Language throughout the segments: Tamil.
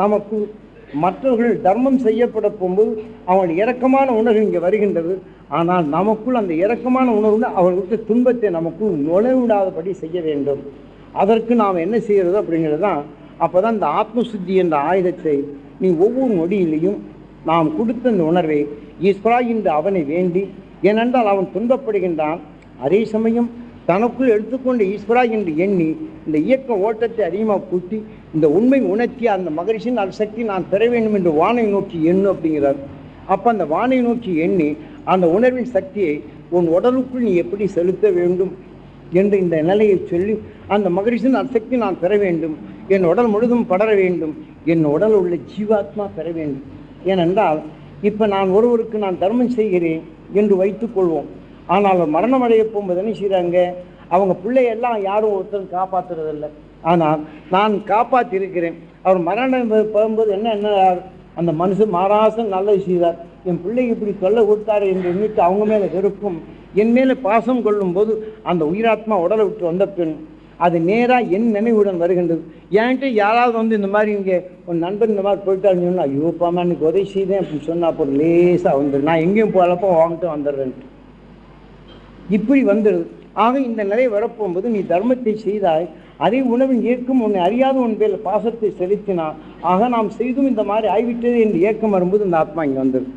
நமக்கு மற்றவர்கள் தர்மம் செய்யப்பட போகும்போது அவன் இரக்கமான உணர்வு இங்கே வருகின்றது. ஆனால் நமக்குள் அந்த இரக்கமான உணர்வு அவர்களுக்கு துன்பத்தை நமக்குள் நுழைவிடாதபடி செய்ய வேண்டும். அதற்கு நாம் என்ன செய்கிறது அப்படிங்கிறது தான் அப்போ தான் இந்த ஆத்மசுத்தி என்ற ஆயுதத்தை நீ ஒவ்வொரு நொடியிலையும் நாம் கொடுத்த இந்த உணர்வை ஈஸ்வரா என்று அவனை வேண்டி ஏனென்றால் அவன் துன்பப்படுகின்றான். அதே சமயம் தனக்குள் எடுத்துக்கொண்ட ஈஸ்வரா என்று எண்ணி இந்த இயக்க ஓட்டத்தை அதிகமாக கூட்டி இந்த உண்மை உணர்த்தி அந்த மகரிஷின் அந்த சக்தி நான் பெற வேண்டும் என்று வானை நோக்கி எண்ணு அப்படிங்கிறார். அப்போ அந்த வானை நோக்கி எண்ணி அந்த உணர்வின் சக்தியை உன் உடலுக்குள் நீ எப்படி செலுத்த வேண்டும் என்று இந்த நிலையை சொல்லி அந்த மகரிஷின் அசக்தி நான் பெற வேண்டும் என் உடல் முழுதும் படர வேண்டும் என் உடல் உள்ள ஜீவாத்மா பெற வேண்டும். ஏனென்றால் இப்போ நான் ஒருவருக்கு நான் தர்மம் செய்கிறேன் என்று வைத்துக்கொள்வோம். ஆனால் அவர் மரணம் அடைய போகும்போது என்ன செய்கிறாங்க அவங்க பிள்ளையெல்லாம் யாரும் ஒருத்தரும் காப்பாற்றுறதில்லை ஆனால் நான் காப்பாற்றிருக்கிறேன் அவர் மரணம் போகும்போது என்ன என்ன அந்த மனுஷன் மாராசம் நல்லது செய்தார். என் பிள்ளைக்கு இப்படி சொல்ல கொடுத்தாரு என்று எண்ணிட்டு அவங்க மேலே வெறுப்பும் என் மேலே பாசம் கொள்ளும்போது அந்த உயிராத்மா உடலை விட்டு வந்த பின் அது நேராக என் நினைவுடன் வருகின்றது. என்கிட்ட யாராவது வந்து இந்த மாதிரி இங்கே ஒரு நண்பன் இந்த மாதிரி போயிட்டாருன்னு சொன்னால் ஐயோ இன்னைக்கு எனக்கு உதவி செய்தேன் அப்படின்னு சொன்னால் அப்போ லேசாக வந்துடு நான் எங்கேயும் போகலப்போ வாங்கிட்டு வந்துடுறேன்ட்டு. இப்படி வந்துடுது. ஆக இந்த நிலை வரப்போகும்போது நீ தர்மத்தை செய்தாய் அதே உணவின் ஏற்கும் உன்னை அறியாத உன் பேர் பாசத்தை செலுத்தினான் ஆக நாம் செய்தும் இந்த மாதிரி ஆய்விட்டது என்று ஏக்கம் வரும்போது இந்த ஆத்மா இங்கே வந்துடும்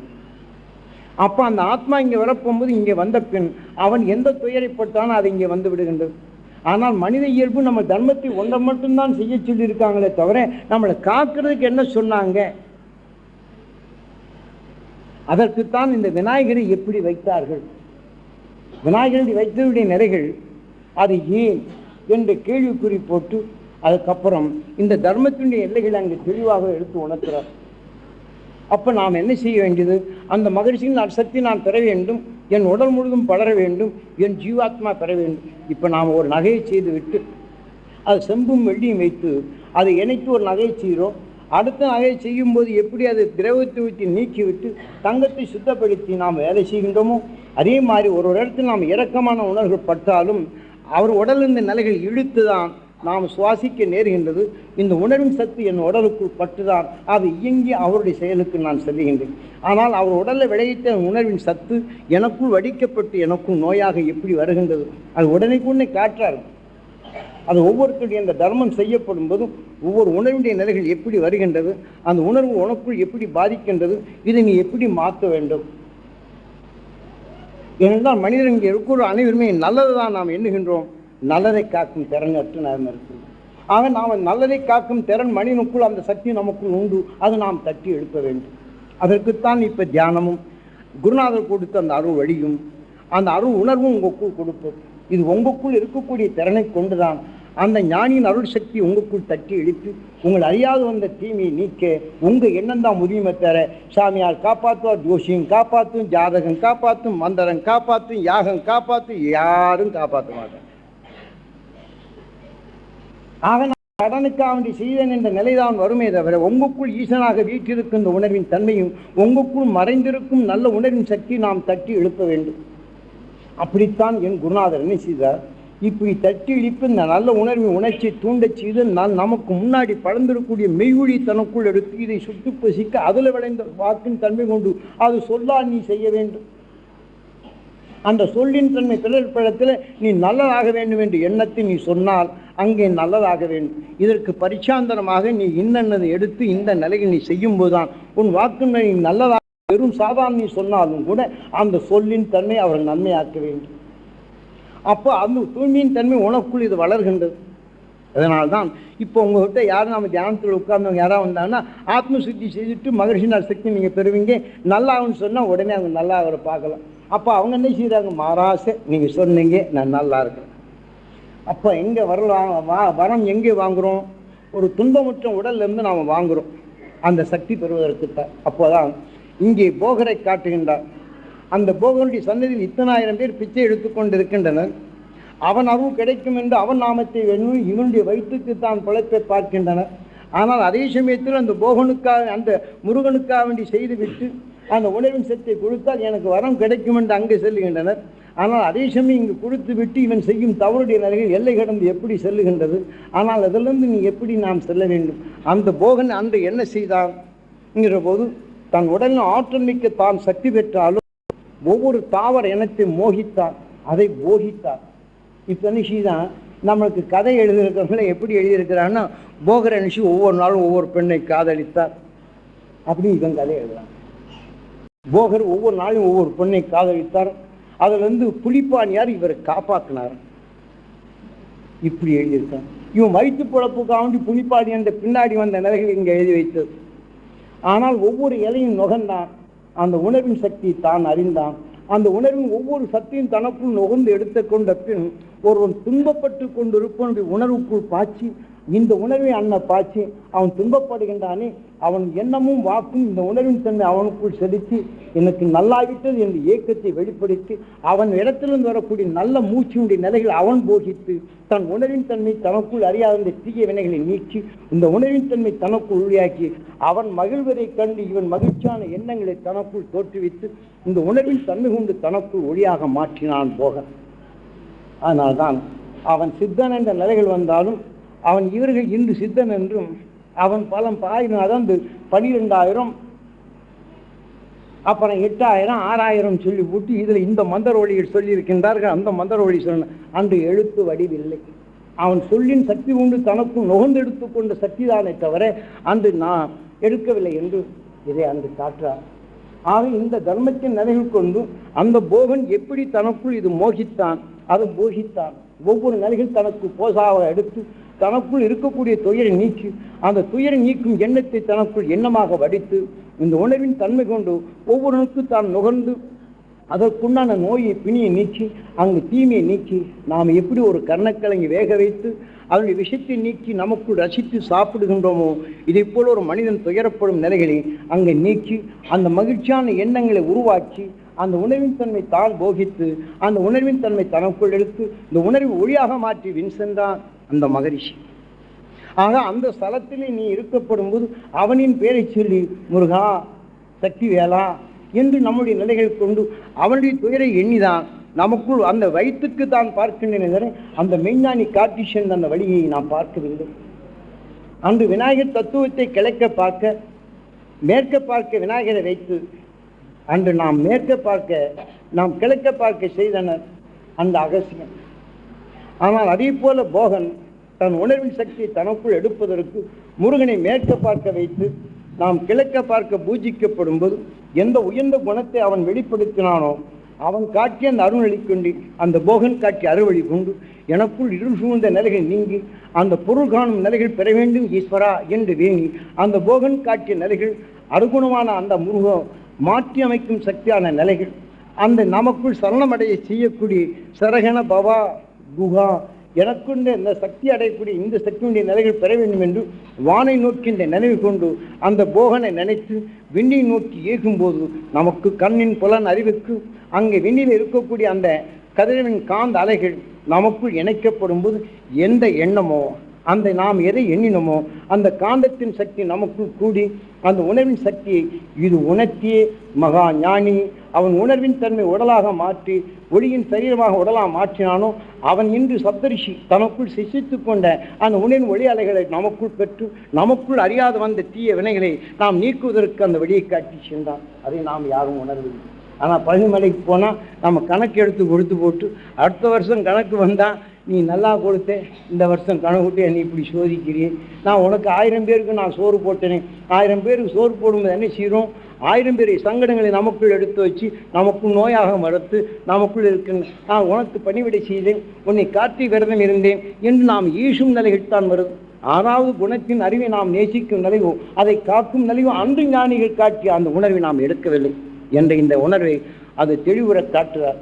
அப்போ அந்த ஆத்மா இங்கே வரப்போகும்போது இங்கே வந்த பின் அவன் எந்த துயரைப்பட்டானோ அது இங்கே வந்து விடுகின்றது. ஆனால் மனித இயல்பு நம்ம தர்மத்தை ஒன்றை மட்டும்தான் செய்ய சொல்லியிருக்காங்களே தவிர நம்மளை காக்கிறதுக்கு என்ன சொன்னாங்க? அதற்குத்தான் இந்த விநாயகரை எப்படி வைத்தார்கள்? விநாயகரை வைத்தியருடைய நிறைகள் அது ஏன் என்று கேள்விக்குறி போட்டு அதுக்கப்புறம் இந்த தர்மத்தினுடைய எல்லைகளை அங்கு தெளிவாக எடுத்து உணர்த்துறார். அப்போ நாம் என்ன செய்ய வேண்டியது? அந்த மகிழ்ச்சியின் நான் சக்தி நான் பெற வேண்டும் என் உடல் முழுதும் படர வேண்டும் என் ஜீவாத்மா பெற வேண்டும். இப்போ நாம் ஒரு நகையை செய்து விட்டு அது செம்பும் வெள்ளியும் வைத்து அதை இணைத்து ஒரு நகையை செய்கிறோம். அடுத்த நகையை செய்யும்போது எப்படி அது திரவத்தை ஊற்றி நீக்கிவிட்டு தங்கத்தை சுத்தப்படுத்தி நாம் வேலை செய்கின்றோமோ அதே மாதிரி ஒரு ஒரு இடத்தில் நாம் இரக்கமான உணர்வுகள் பட்டாலும் அவர் உடலிருந்த நிலைகள் இழுத்து தான் நாம் சுவாசிக்க நேருகின்றது. இந்த உணர்வின் சத்து என் உடலுக்குள் பட்டுதான். அது இயங்கி அவருடைய செயலுக்கு நான் செல்லுகின்றேன். ஆனால் அவர் உடலில் விளைவித்த உணர்வின் சத்து எனக்குள் வடிக்கப்பட்டு எனக்கும் நோயாக எப்படி வருகின்றது? அது உடனே காற்றாரு அது ஒவ்வொருத்தருடைய அந்த தர்மம் செய்யப்படும் போதும் ஒவ்வொரு உணர்வுடைய நிலைகள் எப்படி வருகின்றது? அந்த உணர்வு உனக்குள் எப்படி பாதிக்கின்றது? இதை நீ எப்படி மாற்ற வேண்டும்? ஏனென்றால் மனிதன் இருக்கிற அனைவருமே நல்லது தான் நாம் எண்ணுகின்றோம். நல்லதை காக்கும் திறன் அற்று நாம் இருக்கிறோம் ஆக நாம் நல்லதை காக்கும் திறன் மனிதனுக்குள் அந்த சக்தி நமக்குள் உண்டு. அது நாம் தட்டி எழுப்ப வேண்டும். அதற்குத்தான் இப்போ தியானமும் குருநாதர் கொடுத்த அந்த அருள் வழியும் அந்த அருள் உணர்வும் உங்களுக்குள் கொடுப்பது இது உங்களுக்குள் இருக்கக்கூடிய திறனை கொண்டுதான். அந்த ஞானியின் அருள் சக்தி உங்களுக்குள் தட்டி இழுத்து உங்கள் அறியாது வந்த தீமையை நீக்க உங்கள் எண்ணம் தான் உரிமை தர சாமியார் காப்பாற்றுவார் ஜோஷியும் காப்பாற்றும் ஜாதகம் காப்பாற்றும் மந்திரம் காப்பாற்றும் யாகம் காப்பாற்றும் யாரும் காப்பாற்ற மாட்டாங்க ஆக நான் கடனுக்காக வேண்டி செய்தேன் என்ற நிலைதான் வருமே தவிர உங்களுக்குள் ஈசனாக வீற்றிருக்கும் இந்த உணர்வின் தன்மையும் உங்களுக்குள் மறைந்திருக்கும் நல்ல உணர்வின் சக்தி நாம் தட்டி எழுப்ப வேண்டும். அப்படித்தான் என் குருநாதர் என்ன செய்தார்? இப்படி தட்டி இழிப்பு இந்த நல்ல உணர்வு உணர்ச்சி தூண்டச் செய்து நான் நமக்கு முன்னாடி பழந்திருக்கக்கூடிய மெய்வழி தனக்குள் எடுத்து இதை சுட்டு பசிக்க அதில் விளைந்த வாக்கின் தன்மை கொண்டு அது சொல்லால் நீ செய்ய வேண்டும். அந்த சொல்லின் தன்மை பிறப்பிடத்தில் நீ நல்லதாக வேண்டும் என்று எண்ணத்தை நீ சொன்னால் அங்கே நல்லதாக வேண்டும். இதற்கு பரிச்சாந்தரமாக நீ இன்னென்னதை எடுத்து இந்த நிலையில் நீ செய்யும் போதுதான் உன் வாக்கு நீ நல்லதாக வெறும் சாதாரண நீ சொன்னாலும் கூட அந்த சொல்லின் தன்மை அவர் நன்மையாக்க வேண்டும். அப்போ அந்த தூய்மையின் தன்மை உனக்குள் இது வளர்கின்றது. அதனால்தான் இப்போ உங்கள்கிட்ட யாரும் நம்ம தியானத்தில் உட்கார்ந்தவங்க யாராவது வந்தாங்கன்னா ஆத்ம சுத்தி செய்துட்டு மகிழ்ச்சினால் சக்தி நீங்கள் பெறுவீங்க. நல்லாகும்னு சொன்னால் உடனே அவங்க நல்லா அவரை பார்க்கலாம். அப்போ அவங்க என்ன செய்கிறாங்க மாறாசை நீங்கள் சொன்னீங்க நான் நல்லா இருக்கிறேன் அப்போ எங்கே வரலாம் வா வரம் எங்கே வாங்குகிறோம் ஒரு துன்பமுற்ற உடல்லேருந்து நாம் வாங்குகிறோம் அந்த சக்தி பெறுவதற்கு தான் அப்போதான் இங்கே போகரை காட்டுகின்றார். அந்த போகனுடைய சன்னதியில் இத்தனாயிரம் பேர் பிச்சை எடுத்துக்கொண்டு இருக்கின்றனர் அவன் அருள் கிடைக்கும் என்று அவன் நாமத்தை வேணும் இவனுடைய வயிற்றுக்கு தான் பிழைப்பை பார்க்கின்றனர். ஆனால் அதே சமயத்தில் அந்த போகனுக்காக அந்த முருகனுக்காக வேண்டி செய்துவிட்டு அந்த உணவின் சக்தியை கொடுத்தால் எனக்கு வரம் கிடைக்கும் என்று அங்கே செல்லுகின்றனர். ஆனால் அதே சமயம் இங்கு கொடுத்து விட்டு இவன் செய்யும் தவறுடைய நிலைகள் எல்லை கடந்து எப்படி செல்லுகின்றது? ஆனால் அதிலிருந்து நீ எப்படி நாம் செல்ல வேண்டும்? அந்த போகன் அன்று என்ன செய்தான்? என்கிற போது தன் உடலின் ஆற்றல் மிக்க தான் சக்தி பெற்றாலும் ஒவ்வொரு தாவர இனத்தை மோகித்தார். அதை போகித்தார். இப்போ நிஷி தான் நம்மளுக்கு கதை எழுதியிருக்கிறவங்கள எப்படி எழுதியிருக்கிறான்னா போகிற நிஷி ஒவ்வொரு நாளும் ஒவ்வொரு பெண்ணை காதலித்தார். அப்படி இவன் கதை எழுதுறான். போகர் ஒவ்வொரு நாளும் ஒவ்வொரு பெண்ணை காதலித்தார். அதில் வந்து இவரை காப்பாற்றினார் இப்படி எழுதியிருக்கான். இவன் வயிற்று பிழப்புக்காண்டி புலிப்பாணி என்ற பின்னாடி வந்த நிலைகள் இங்கே எழுதி வைத்தது. ஆனால் ஒவ்வொரு இலையும் நுகர்ந்தான். அந்த உணர்வின் சக்தி தான் அறிந்தான். அந்த உணர்வின் ஒவ்வொரு சக்தியும் தனக்குள் நுகர்ந்து எடுத்து கொண்ட பின் ஒருவன் துன்பப்பட்டு கொண்டிருப்பனுடைய உணர்வுக்குள் பாய்ச்சி இந்த உணர்வை அண்ணன் பாய்ச்சி அவன் துன்பப்படுகின்றானே அவன் எண்ணமும் வாக்கும் இந்த உணர்வின் தன்மை அவனுக்குள் செலுத்தி எனக்கு நல்லாவிட்டது என்ற இயக்கத்தை வெளிப்படுத்தி அவன் இடத்திலிருந்து வரக்கூடிய நல்ல மூச்சினுடைய நிலைகள் அவன் போகித்து தன் உணர்வின் தன்மை தனக்குள் அறியாத இந்த தீய வினைகளை நீக்கி இந்த உணர்வின் தன்மை தனக்குள் உருவாக்கி அவன் மகிழ்வதை கண்டு இவன் மகிழ்ச்சியான எண்ணங்களை தனக்குள் தோற்றுவித்து இந்த உணர்வின் தன்மை கொண்டு தனக்குள் ஒளியாக மாற்றினான் போக. அதனால்தான் அவன் சித்தன் என்ற நிலைகள் வந்தாலும் அவன் இவர்கள் இன்று சித்தன் என்றும் அவன் பலம் பாயினாதான் அதாவது பனிரெண்டாயிரம் அப்புறம் எட்டாயிரம் ஆறாயிரம் சொல்லி விட்டு இதில் இந்த மந்திர ஒளியில் சொல்லியிருக்கின்றார்கள். அந்த மந்திர ஒளி சொன்ன அன்று எழுத்து வடிவில்லை. அவன் சொல்லின் சக்தி உண்டு தனக்கும் நுகர்ந்து எடுத்துக்கொண்ட சக்திதானே தவிர அன்று நான் எடுக்கவில்லை என்று இதை அன்று காற்றார் ஆக இந்த தர்மத்தின் நிலைகள் கொண்டு அந்த போகன் எப்படி தனக்குள் இது மோகித்தான்? அது போகித்தான் ஒவ்வொரு நிலையில் தனக்கு போசாவை எடுத்து தனக்குள் இருக்கக்கூடிய துயரை நீக்கி அந்த துயரை நீக்கும் எண்ணத்தை தனக்குள் எண்ணமாக வடித்து இந்த உணர்வின் தன்மை கொண்டு ஒவ்வொருவனுக்கு தான் நுகர்ந்து அதற்குண்டான நோயை பிணியை நீக்கி அங்கு தீமையை நீக்கி நாம் எப்படி ஒரு கர்ணக்கிழங்கி வேக வைத்து அதனுடைய விஷத்தை நீக்கி நமக்குள் ரசித்து சாப்பிடுகின்றோமோ இதை போல ஒரு மனிதன் துயரப்படும் நிலைகளை அங்கே நீக்கி அந்த மகிழ்ச்சியான எண்ணங்களை உருவாக்கி அந்த உணர்வின் தன்மை தான் போகித்து அந்த உணர்வின் தன்மை தனக்குள் எடுத்து இந்த உணர்வை ஒளியாக மாற்றி வின் சென்றான். அந்த மகரிஷி. ஆக அந்த ஸ்தலத்திலே நீ இருக்கப்படும் போது அவனின் பேரை சொல்லி முருகா சக்தி வேளா என்று நம்முடைய நிலைகள் கொண்டு அவனுடைய துயரை எண்ணிதான் நமக்குள் அந்த வயிற்றுக்கு தான் பார்க்கின்றன அந்த மெய்ஞானி கார்டிஷன் அந்த வழியை நாம் பார்க்கவில்லை. அன்று விநாயகர் தத்துவத்தை கிளைக்க பார்க்க மேற்க பார்க்க விநாயகரை வைத்து அன்று நாம் மேற்க பார்க்க நாம் கிழக்க பார்க்க செய்தனர் அந்த அகசியம் ஆனால் அதே போல போகன் தன் உணர்வின் சக்தியை தனக்குள் எடுப்பதற்கு முருகனை மேற்க பார்க்க வைத்து நாம் கிழக்க பார்க்க பூஜிக்கப்படும் போது எந்த உயர்ந்த குணத்தை அவன் வெளிப்படுத்தினானோ அவன் காட்சி அந்த அருள்வழி கொண்டு அந்த போகன் காட்சி அறுவழி கொண்டு எனக்குள் இருள் சூழ்ந்த நிலைகள் நீங்கி அந்த பொருள் காணும் நிலைகள் பெற வேண்டும் ஈஸ்வரா என்று வேணி அந்த போகன் காட்டிய நிலைகள் அருகுணமான அந்த முருகம் மாற்றி அமைக்கும் சக்தியான நிலைகள் அந்த நமக்குள் சரணமடைய செய்யக்கூடிய சரகன பவா குஹா எனக்குண்ட இந்த சக்தி அடையக்கூடிய இந்த சக்தியுடைய நிலைகள் பெற வேண்டும் என்று வானை நோக்கின்ற நினைவு கொண்டு அந்த போகனை நினைத்து விண்ணை நோக்கி ஏகும்போது நமக்கு கண்ணின் புலன் அறிவுக்கு அங்கே விண்ணில் இருக்கக்கூடிய அந்த கதிரவின் காந்த அலைகள் நமக்குள் இணைக்கப்படும் போது எந்த எண்ணமோ அந்த நாம் எதை எண்ணினோமோ அந்த காந்தத்தின் சக்தி நமக்குள் கூடி அந்த உணர்வின் சக்தியை இது உணர்த்தியே மகா ஞானி. அவன் உணர்வின் தன்மை உடலாக மாற்றி ஒளியின் சரீரமாக உடலாக மாற்றினானோ அவன் இன்று சப்தரிஷி தனக்குள் சிசித்து கொண்ட அந்த உணவின் ஒளி அலைகளை நமக்குள் பெற்று நமக்குள் அறியாத வந்த தீய வினைகளை நாம் நீக்குவதற்கு அந்த வழியை காட்டி சென்றான். அதை நாம் யாரும் உணர்வில்லை. ஆனால் பழனிமலைக்கு போனால் நம்ம கணக்கு எடுத்து கொடுத்து போட்டு அடுத்த வருஷம் கணக்கு வந்தால் நீ நல்லா கொடுத்த இந்த வருஷம் கணக்கு நீ இப்படி சோதிக்கிறீ. நான் உனக்கு ஆயிரம் பேருக்கு நான் சோறு போட்டேனே. ஆயிரம் பேருக்கு சோறு போடும்போது என்ன செய்கிறோம் ஆயிரம் பேரை சங்கடங்களை நமக்குள் எடுத்து வச்சு நமக்குள் நோயாக மறுத்து நமக்குள் இருக்கின்ற நான் உனக்கு பணிவிடை செய்தேன் உன்னை காட்டி விரதம் இருந்தேன் என்று நாம் ஈசும் நிலைகள் தான் வருது. ஆறாவது குணத்தின் அறிவை நாம் நேசிக்கும் நிலைவோ அதை காக்கும் நிலைவோ அன்று ஞானிகள் காட்டிய அந்த உணர்வை நாம் எடுக்கவில்லை என்ற இந்த உணர்வை அது தெளிவுற காட்டுகிறார்